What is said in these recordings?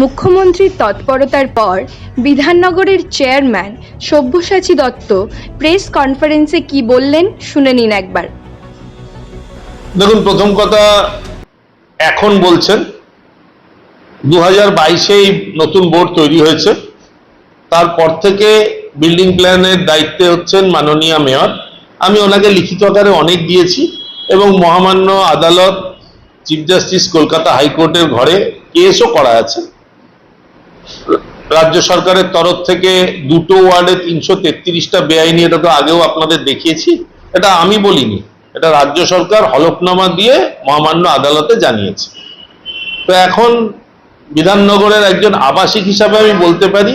মুখ্যমন্ত্রীর তৎপরতার পর বিধাননগরের চেয়ারম্যান সব্যসাচী দত্ত প্রেস কনফারেন্সে কি বললেন শুনে নিন একবার। দেখুন, প্রথম কথা এখন বলছেন দু হাজার বাইশেই নতুন বোর্ড তৈরি হয়েছে। তারপর থেকে বিল্ডিং প্ল্যানের দায়িত্বে হচ্ছেন মাননীয় মেয়র। আমি ওনাকে লিখিত আকারে অনেক দিয়েছি এবং মহামান্য আদালত, চিফ জাস্টিস কলকাতা হাইকোর্টের ঘরে কেসও করা আছে। রাজ্য সরকারের তরফ থেকে দুটো ওয়ার্ডে তিনশো তেত্রিশটা বেআইনি, এটা তো আগেও আপনাদের দেখিয়েছি। এটা আমি বলিনি। এটা রাজ্য সরকার হলফনামা দিয়ে মহামান্য আদালতে জানিয়েছে। তো এখন বিধাননগরের একজন আবাসিক হিসাবে আমি বলতে পারি,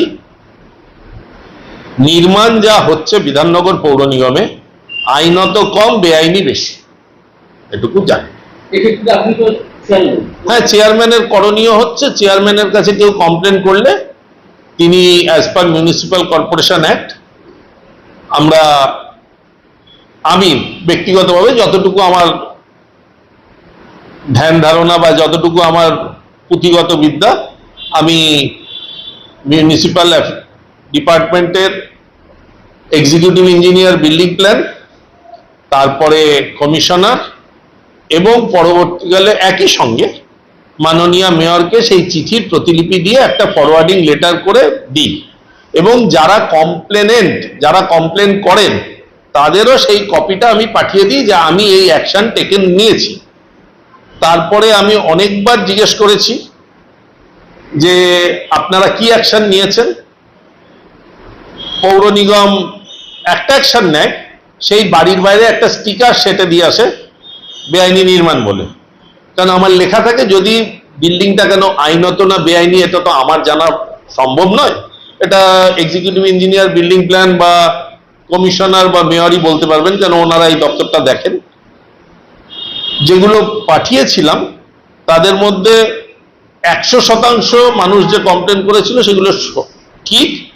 নির্মাণ যা হচ্ছে বিধাননগর পৌর নিগমে, আইনত কম, বেআইনি বেশি। এটুকু জানি। এক্ষেত্রে আপনি তো হ্যাঁ চেয়ারম্যানের করণীয় হচ্ছে চেয়ারম্যানের কাছে কেউ কমপ্লেন করলে তিনি as per municipal corporation act আমরা, আমি ব্যক্তিগতভাবে যতটুকু আমার ধ্যান ধারণা বা যতটুকু আমার পুঁথিগত বিদ্যা, আমি মিউনিসিপ্যাল ডিপার্টমেন্টের এক্সিকিউটিভ ইঞ্জিনিয়ার বিল্ডিং প্ল্যান তারপরে কমিশনার এবং পরবর্তীকালে একই সঙ্গে মাননীয় মেয়রকে সেই চিঠির প্রতিলিপি দিয়ে একটা ফরওয়ার্ডিং লেটার করে দিই। এবং যারা কমপ্লেনেন্ট যারা কমপ্লেন করেন, তাদেরও সেই কপিটা আমি পাঠিয়ে দিই যে আমি এই অ্যাকশন টেকেন নিয়েছি। তারপরে আমি অনেকবার জিজ্ঞেস করেছি যে আপনারা কি অ্যাকশন নিয়েছেন? পৌর নিগম একটা অ্যাকশন নেয়, সেই বাড়ির বাইরে একটা স্টিকার সেটে দিয়ে আসে বেআইনি নির্মাণ বলে। কারণ আমার লেখা থাকে, যদি বিল্ডিংটা কেন আইনত না বেআইনি, এটা তো আমার জানা সম্ভব নয়। এটা এক্সিকিউটিভ ইঞ্জিনিয়ার বিল্ডিং প্ল্যান বা কমিশনার বা মেয়রই বলতে পারবেন, কেন ওনারা এই দপ্তরটা দেখেন। যেগুলো পাঠিয়েছিলাম, তাদের মধ্যে একশো শতাংশ মানুষ যে কমপ্লেন করেছিল, সেগুলো ঠিক।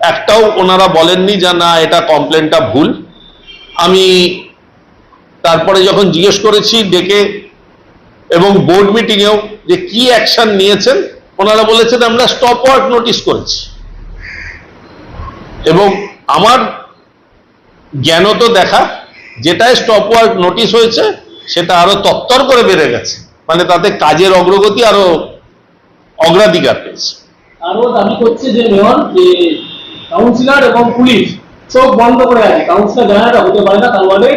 একটাও ওনারা বলেননি যে, না, এটা কমপ্লেনটা ভুল। আমি তারপরে যখন জিজ্ঞেস করেছি ডেকে এবং বোর্ড মিটিংয়েও যে কি অ্যাকশন নিয়েছেন, ওনারা বলেছেন, আমরা স্টপ ওয়ার্ক নোটিশ করেছি। এবং আমার জ্ঞানত দেখা যেটাই স্টপ ওয়ার্ক নোটিশ হয়েছে, সেটা আরও তত্তর করে বেড়ে গেছে। মানে তাতে কাজের অগ্রগতি আরও অগ্রাধিকার পেয়েছে। আরও দাবি করছে যে মেয়র, যে কাউন্সিলর এবং পুলিশ চোখ বন্ধ করে আছে কাউন্সিলর জানাটা হতে পারে না, তার মানে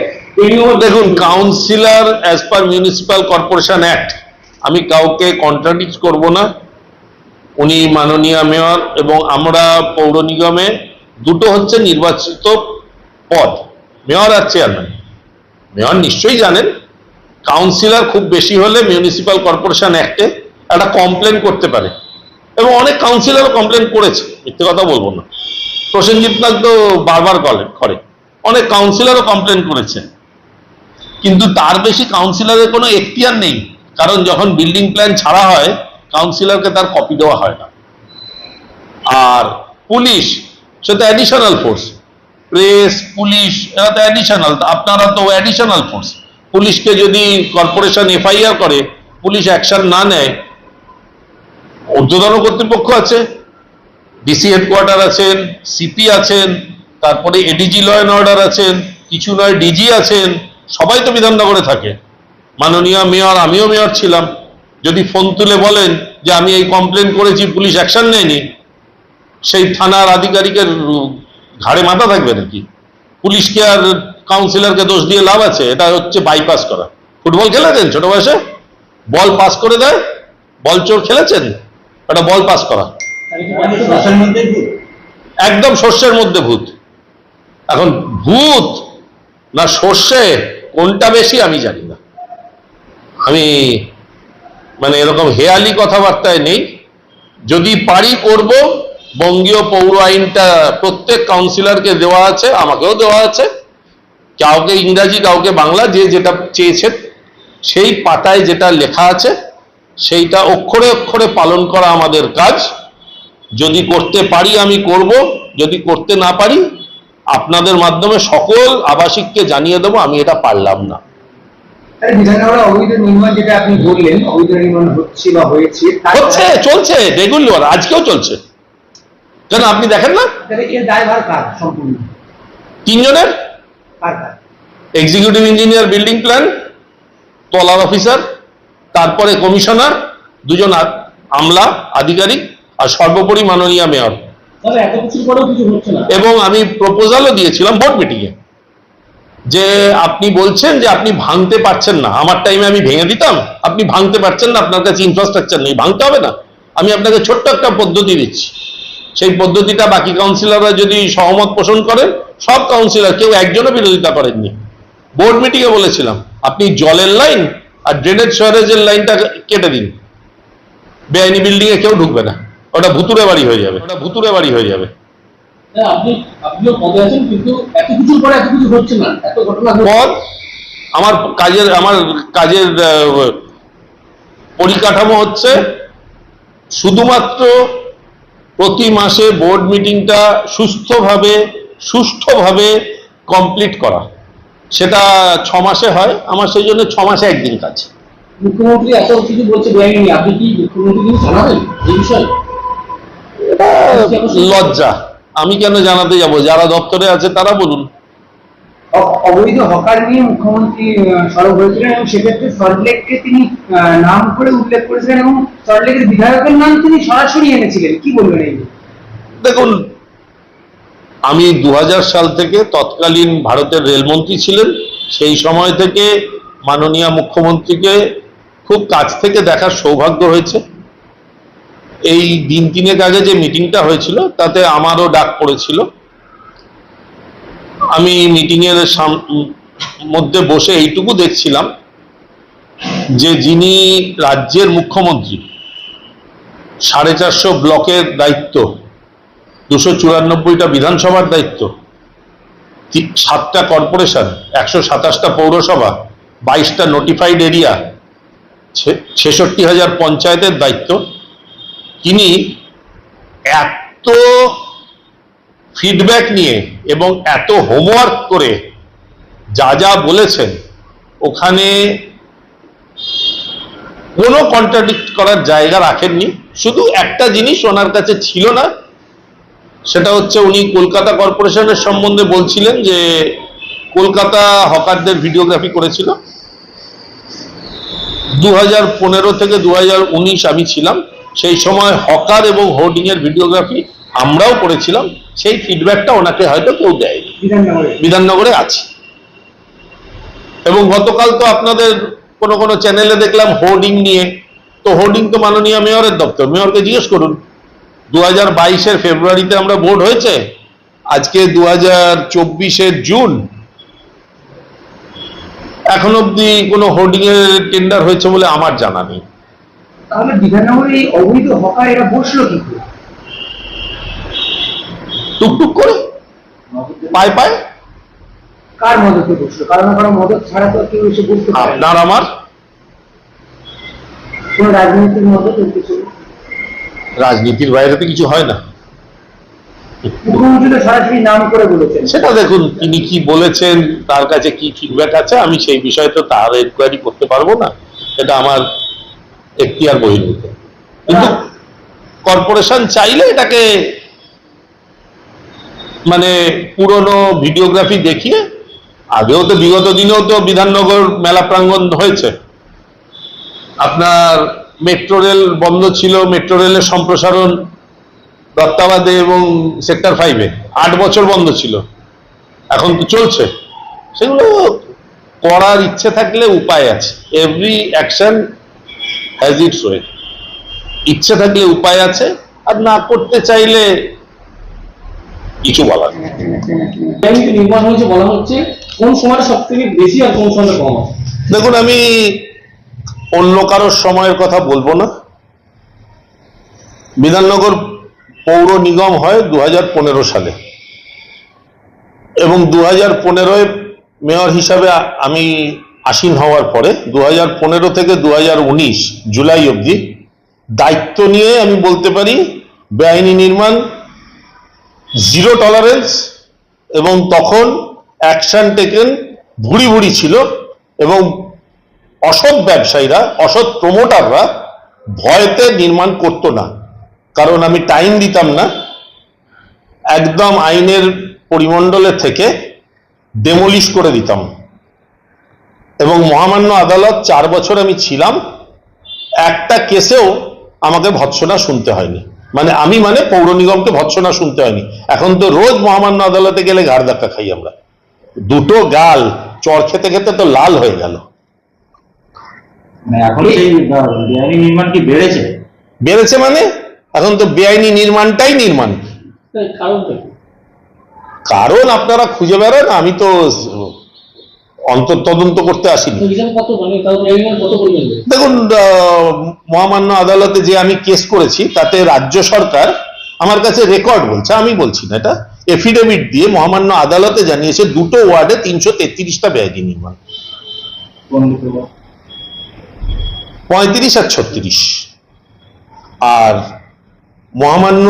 দেখুন councillor as per municipal corporation act আমি কাউকে কন্ট্রাডিক্ট করব না। উনি মাননীয় মেয়র এবং আমরা পৌর নিগমে দুটো হচ্ছে নির্বাচিত পদ মেয়র আর চেয়ারম্যান মেয়র নিশ্চয়ই জানেন কাউন্সিলর খুব বেশি হলে মিউনিসিপ্যাল কর্পোরেশন অ্যাক্টে একটা কমপ্লেন করতে পারে। এবং অনেক কাউন্সিলরও কমপ্লেন করেছে, মিথ্যে কথা বলব না। প্রসেনজিৎ নাগ তো বারবার করে- অনেক কাউন্সিলরও কমপ্লেন করেছে। কিন্তু তার বেশি কাউন্সিলরের কোনো এখতিয়ার নেই। কারণ যখন বিল্ডিং প্ল্যান ছাড়া হয় কাউন্সিলরকে তার কপি দেওয়া হয় না। আর পুলিশ সে তো অ্যাডিশনাল ফোর্স প্রেস পুলিশ এরা তো অ্যাডিশনাল আপনারা তো অ্যাডিশনাল ফোর্স পুলিশকে যদি কর্পোরেশন এফআইআর করে পুলিশ অ্যাকশন না নেয়, ঊর্ধ্বতন কর্তৃপক্ষ আছে ডিসি হেডকোয়ার্টার আছেন সিপি আছেন, তারপরে এডিজি ল অ্যান্ড অর্ডার আছেন, কিছু নয় ডিজি আছেন সবাই তো বিধাননগরে থাকে। মাননীয় মেয়র, আমিও মেয়র ছিলাম। যদি ফোন তুলে বলেন যে আমি এই কমপ্লেন করেছি, পুলিশ অ্যাকশন নেয়নি, সেই থানার আধিকারিকের ঘাড়ে মাথা থাকবে নাকি? পুলিশকে আর কাউন্সিলরকে দোষ দিয়ে লাভ আছে? এটা হচ্ছে বাইপাস করা। ফুটবল খেলেছেন ছোট বয়সে? বল পাস করে দেয়? বল চোর খেলেছেন? একটা বল পাস করা। একদম শস্যের মধ্যে ভূত। এখন ভূত না সর্ষে কোনটা বেশি আমি জানি না। আমি মানে এরকম হেয়ালি কথাবার্তায় নেই। যদি পারি করব, বঙ্গীয় পৌর আইনটা প্রত্যেক কাউন্সিলরকে দেওয়া আছে, আমাকেও দেওয়া আছে। কাউকে ইংরাজি, কাউকে বাংলা, যে যেটা চেয়েছে, সেই পাতায় যেটা লেখা আছে, সেইটা অক্ষরে অক্ষরে পালন করা আমাদের কাজ। যদি করতে পারি আমি করব, যদি করতে না পারি আপনাদের মাধ্যমে সকল আবাসিককে জানিয়ে দেবো আমি এটা পারলাম না। হচ্ছে চলছে রেগুলার আজকেও চলছে। কেন আপনি দেখেন না? তিনজনের? এক্সিকিউটিভ ইঞ্জিনিয়ার বিল্ডিং প্ল্যান তলার অফিসার তারপরে কমিশনার দুজন আমলা আধিকারিক আর সর্বোপরি মাননীয় মেয়র এবং আমি প্রপোজালও দিয়েছিলাম বোর্ড মিটিংয়ে যে আপনি বলছেন যে আপনি ভাঙতে পারছেন না। আমার টাইমে আমি ভেঙে দিতাম, আপনি ভাঙতে পারছেন না, আপনার কাছে ইনফ্রাস্ট্রাকচার নেই, ভাঙতে হবে না। আমি আপনাকে ছোট্ট একটা পদ্ধতি দিচ্ছি। সেই পদ্ধতিটা বাকি কাউন্সিলররা যদি সহমত পোষণ করেন সব কাউন্সিলর কেউ একজনও বিরোধিতা করেননি। বোর্ড মিটিংয়ে বলেছিলাম, আপনি জলের লাইন আর ড্রেনেজ সয়ারেজের লাইনটা কেটে দিন। বেআইনি বিল্ডিং এ কেউ ঢুকবে না। ওটা ভুতুরে বাড়ি হয়ে যাবে। ওটা ভুতুরে বাড়ি হয়ে যাবে। পদে আমার কাজের আমার কাজের পরিকাঠামো হচ্ছে শুধুমাত্র প্রতি মাসে বোর্ড মিটিংটা সুস্থভাবে সুষ্ঠুভাবে কমপ্লিট করা। সেটা ছ মাসে হয় আমার সেই জন্য ছ মাসে একদিন কাজ। মুখ্যমন্ত্রী এত কিছু বলছে আপনি কি মুখ্যমন্ত্রী কিছু জানাবেন এই বিষয়ে? লজ্জা। আমি কেন জানাতে যাব? যারা দপ্তরে আছে তারা বলুন। অবৈধ হকার নিয়ে মুখ্যমন্ত্রী সরব হয়েছিলেন এবং সেক্ষেত্রে সল্টলেককে তিনি নাম করে উল্লেখ করেছিলেন এবং সল্টলেকের বিধায়কের নাম তিনি সরাসরি এনেছিলেন। কি বলবেন এই দেখুন আমি দু হাজার সাল থেকে তৎকালীন ভারতের রেলমন্ত্রী ছিলেন। সেই সময় থেকে মাননীয় মুখ্যমন্ত্রীকে খুব কাছ থেকে দেখার সৌভাগ্য হয়েছে। এই দিন তিনেক আগে যে মিটিংটা হয়েছিল, তাতে আমারও ডাক পড়েছিল। আমি মিটিংয়ের মধ্যে বসে এইটুকু দেখছিলাম যে যিনি রাজ্যের মুখ্যমন্ত্রী, সাড়ে চারশো ব্লকের দায়িত্ব, দুশো চুরানব্বইটা বিধানসভার দায়িত্ব সাতটা কর্পোরেশন, একশো সাতাশটা পৌরসভা, বাইশটা নোটিফাইড এরিয়া ছেষট্টি হাজার পঞ্চায়েতের দায়িত্ব। তিনি এত ফিডব্যাক নিয়ে এবং এত হোমওয়ার্ক করে যা যা বলেছেন, ওখানে কোনো কন্ট্রাডিক্ট করার জায়গা রাখেননি। শুধু একটা জিনিস ওনার কাছে ছিল না, সেটা হচ্ছে উনি কলকাতা কর্পোরেশনের সম্বন্ধে বলছিলেন যে কলকাতা হকারদের ভিডিওগ্রাফি করেছিল। দু হাজার পনেরো থেকে দু হাজার উনিশ আমি ছিলাম। সেই সময় হকার এবং হোর্ডিং এর ভিডিওগ্রাফি আমরাও করেছিলাম সেই ফিডব্যাকটা ওনাকে হয়তো কেউ দেয়নি। বিধাননগরে। আছে। এবং গতকাল তো আপনাদের কোনো কোনো চ্যানেলে দেখলাম হোর্ডিং নিয়ে। তো হোর্ডিং তো মাননীয় মেয়রের দপ্তর। মেয়রকে জিজ্ঞেস করুন দু হাজার বাইশের ফেব্রুয়ারিতে আমরা ভোট হয়েছে? আজকে দু হাজার চব্বিশের জুন। এখন অব্দি কোনো হোর্ডিং এর টেন্ডার হয়েছে বলে আমার জানা নেই। তাহলে বিধাননগরে এই অবৈধ হকার এরা বসল কি করে? টুকটুক করে? পায় পায়? কার মদতে বসল? কারণ না কারণ মদত ছাড়া তো কেউ এসে বসতে আপনার আমার? কোনো রাজনৈতিক মদত কিছু? রাজনীতির বাইরে তো কিছু হয় না। সরাসরি নাম করে বলেছেন। সেটা দেখুন তিনি কি বলেছেন তার কাছে কি ফিডব্যাক আছে আমি সেই বিষয়ে তো তার এনকোয়ারি করতে পারব না। এটা আমার এখতিয়ার বহির্ভূত। কিন্তু কর্পোরেশন চাইলে এটাকে মানে পুরনো ভিডিওগ্রাফি দেখিয়ে আগেও তো বিগত দিনেও তো বিধাননগর মেলা প্রাঙ্গণ হয়েছে। আপনার মেট্রো রেল বন্ধ ছিল মেট্রো রেলের সম্প্রসারণ দত্তাবাদে এবং সেক্টর ফাইভে আট বছর বন্ধ ছিল। এখন তো চলছে। সেগুলো করার ইচ্ছে থাকলে উপায় আছে। Every action has its way ইচ্ছে থাকলে উপায় আছে আর না করতে চাইলে কিছু বলার। নির্মাণ হয়েছে বলা হচ্ছে কোন সময় সব থেকে বেশি আর কোন সময় কম? দেখুন আমি অন্য কারোর সময়ের কথা বলব না। বিধাননগর পৌর নিগম হয় দু হাজার পনেরো সালে। এবং দু হাজার পনেরোয় মেয়র হিসাবে আমি আসীন হওয়ার পরে দু হাজার পনেরো থেকে দু হাজার উনিশ জুলাই অবধি দায়িত্ব নিয়ে আমি বলতে পারি, বেআইনি নির্মাণ জিরো টলারেন্স এবং তখন অ্যাকশন টেকেন ভুড়ি ভুড়ি ছিল এবং অসৎ ব্যবসায়ীরা, অসৎ প্রমোটাররা ভয়তে নির্মাণ করতো না। কারণ আমি টাইম দিতাম না। একদম আইনের পরিমণ্ডলের থেকে ডেমোলিশ করে দিতাম। এবং মহামান্য আদালত চার বছর আমি ছিলাম একটা কেসেও আমাকে ভৎসনা শুনতে হয়নি। মানে আমি মানে পৌর নিগমকে ভৎসনা শুনতে হয়নি। এখন তো রোজ মহামান্য আদালতে গেলে ঘাড় ধাক্কা খাই আমরা। দুটো গাল চর খেতে খেতে তো লাল হয়ে গেল। মানে নির্মাণ কি বেড়েছে? বেড়েছে মানে? এখন তো বেআইনি নির্মাণটাই নির্মাণ? কারণ আপনারা খুঁজে বেড়ান আমি তো অন্তর তদন্ত করতে আসিনি। মানে বেআইনি? দেখুন মহামান্য আদালতে যে আমি কেস করেছি তাতে রাজ্য সরকার আমার কাছে রেকর্ড বলছে আমি বলছি না এটা এফিডেভিট দিয়ে মহামান্য আদালতে জানিয়েছে দুটো ওয়ার্ডে তিনশো তেত্রিশটা ব্যয়টি নির্মাণ। পঁয়ত্রিশ আর ছত্রিশ। আর মহামান্য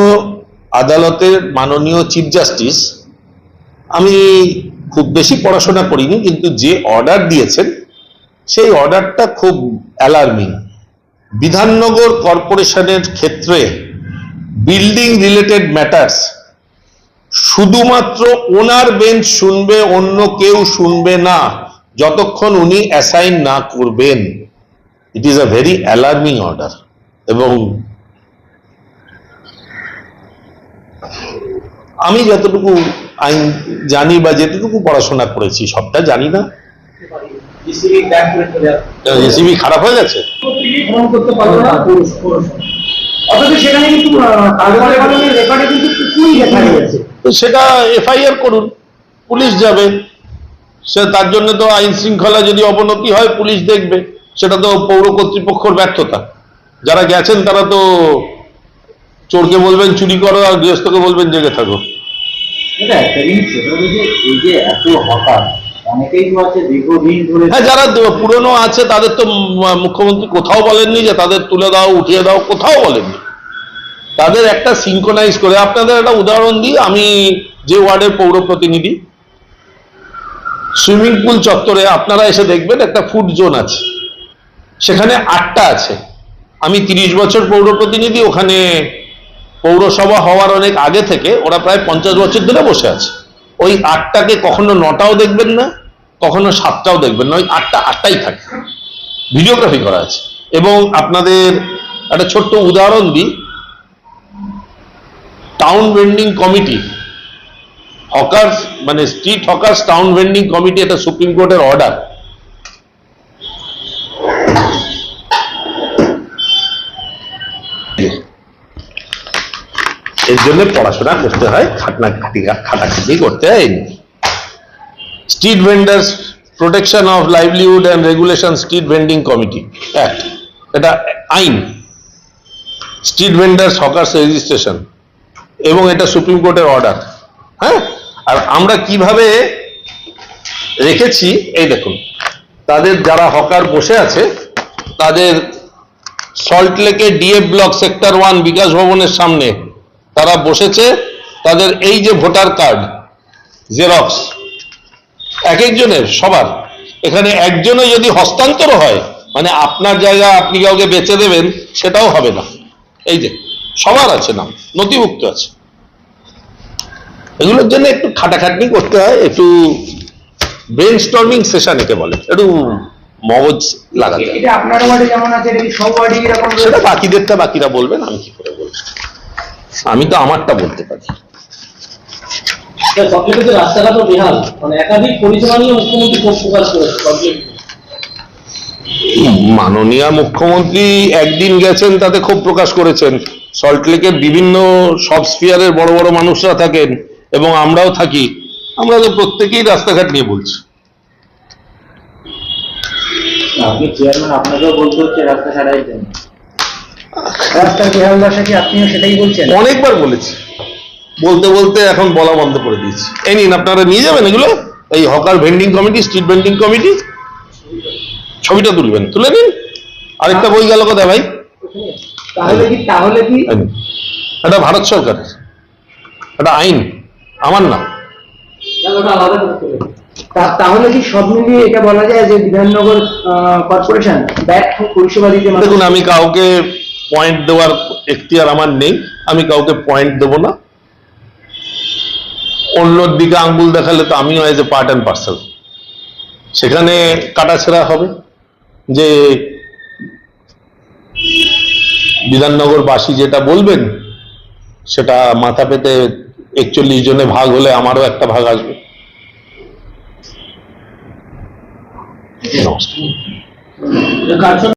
আদালতের মাননীয় চিফ জাস্টিস আমি খুব বেশি পড়াশোনা করিনি, কিন্তু যে অর্ডার দিয়েছেন, সেই অর্ডারটা খুব অ্যালার্মিং বিধাননগর কর্পোরেশনের ক্ষেত্রে বিল্ডিং রিলেটেড ম্যাটার্স শুধুমাত্র ওনার বেঞ্চ শুনবে, অন্য কেউ শুনবে না, যতক্ষণ উনি অ্যাসাইন না করবেন। It is a very alarming order এবং আমি যতটুকু আইন জানি বা যেটুকু পড়াশোনা করেছি সবটা জানি না। খারাপ হয়ে গেছে। তো সেটা এফআইআর করুন পুলিশ যাবে। সে তার জন্য তো আইন শৃঙ্খলা যদি অবনতি হয় পুলিশ দেখবে। সেটা তো পৌর কর্তৃপক্ষের ব্যর্থতা। যারা গেছেন তারা তো চোরকে বলবেন চুরি করো আর গৃহস্থকে বলবেন জেগে থাকো। এটা আছে হ্যাঁ যারা পুরনো আছে, তাদের তো মুখ্যমন্ত্রী কোথাও বলেননি যে তাদের তুলে দাও, উঠিয়ে দাও, কোথাও বলেননি। তাদের একটা সিঙ্কোনাইজ করে, আপনাদের একটা উদাহরণ দিই, আমি যে ওয়ার্ডের পৌর প্রতিনিধি, সুইমিং পুল চত্বরে আপনারা এসে দেখবেন একটা ফুড জোন আছে। সেখানে আটটা আছে। আমি তিরিশ বছর পৌর প্রতিনিধি, ওখানে পৌরসভা হওয়ার অনেক আগে থেকে ওরা প্রায় পঞ্চাশ বছর ধরে বসে আছে। ওই আটটাকে কখনো নটাও দেখবেন না, কখনো সাতটাও দেখবেন না, ওই আটটা, আটটাই থাকে। ভিডিওগ্রাফি করা আছে। এবং আপনাদের একটা ছোট্ট উদাহরণ দিই। টাউন ভেন্ডিং কমিটি হকার্স মানে street hawkers town vending committee এটা সুপ্রিম কোর্টের অর্ডার এর জন্য পড়াশোনা করতে হয় খাটনা খাটি খাটাখাটি করতে হয় street vendors protection of livelihood and regulation street vending committee act এটা আইন। স্ট্রিট ভেন্ডার্স হকার্স রেজিস্ট্রেশন এবং এটা সুপ্রিম কোর্টের অর্ডার হ্যাঁ? আর আমরা কীভাবে রেখেছি, এই দেখুন। তাদের যারা হকার বসে আছে, তাদের সল্ট লেকে DF block sector one Bikash ভবনের সামনে তারা বসেছে তাদের এই যে ভোটার কার্ড জেরক্স এক একজনের সবার। এখানে একজনে যদি হস্তান্তর হয় মানে আপনার জায়গা আপনি কাউকে বেচে দেবেন সেটাও হবে না। এই যে সবার আছে নাম নথিভুক্ত আছে। এগুলোর জন্য একটু খাটাখাটনি করতে হয় একটু ব্রেন স্টর্মিং সেশন একে বলে একটু মগজ লাগাতে? সেটা বাকিদেরটা বাকিরা বলবেন আমি কি করে বলব? আমি তো আমারটা বলতে পারি। রাস্তাঘাটও বেহাল। মানে একাধিক পরিষেবা নিয়ে মুখ্যমন্ত্রী প্রকাশ করেছে মাননীয় মুখ্যমন্ত্রী একদিন গেছেন তাতে ক্ষোভ প্রকাশ করেছেন। সল্টলেকের বিভিন্ন সব স্পিয়ারের বড় বড় মানুষরা থাকেন এবং আমরাও থাকি। আমরা তো প্রত্যেকেই রাস্তাঘাট নিয়ে বলছি। আপনি চেয়ারম্যান আপনাকেও বলতে হচ্ছে রাস্তা ছাড়াই রাস্তার বেহাল দশা কি আপনিও সেটাই বলছেন? অনেকবার বলেছি। বলতে বলতে এখন বলা বন্ধ করে দিয়েছি। এই নিন আপনারা নিয়ে যাবেন এগুলো? এই hawker vending committee street vending committee ছবিটা তুলবেন তুলে নিন। আরেকটা বই গেল কোথায় ভাই? তাহলে কি তাহলে কি? এটা ভারত সরকারের। এটা আইন আমার না তাহলে কি সব মিলিয়ে এটা বলা যায় যে বিধাননগর কর্পোরেশন ব্যর্থ পরিষেবা দিতে দেখুন আমি কাউকে পয়েন্ট দেওয়ার এখতিয়ার আমার নেই, আমি কাউকে পয়েন্ট দেব না। অন্যর দিকে আঙ্গুল দেখালে তো আমিও as a part and parcel সেখানে কাটাছেড়া হবে যে বিধাননগরবাসী যেটা বলবেন, সেটা মাথা পেতে একচল্লিশ জনে ভাগ হলে আমারও একটা ভাগ আসবে। নমস্কার।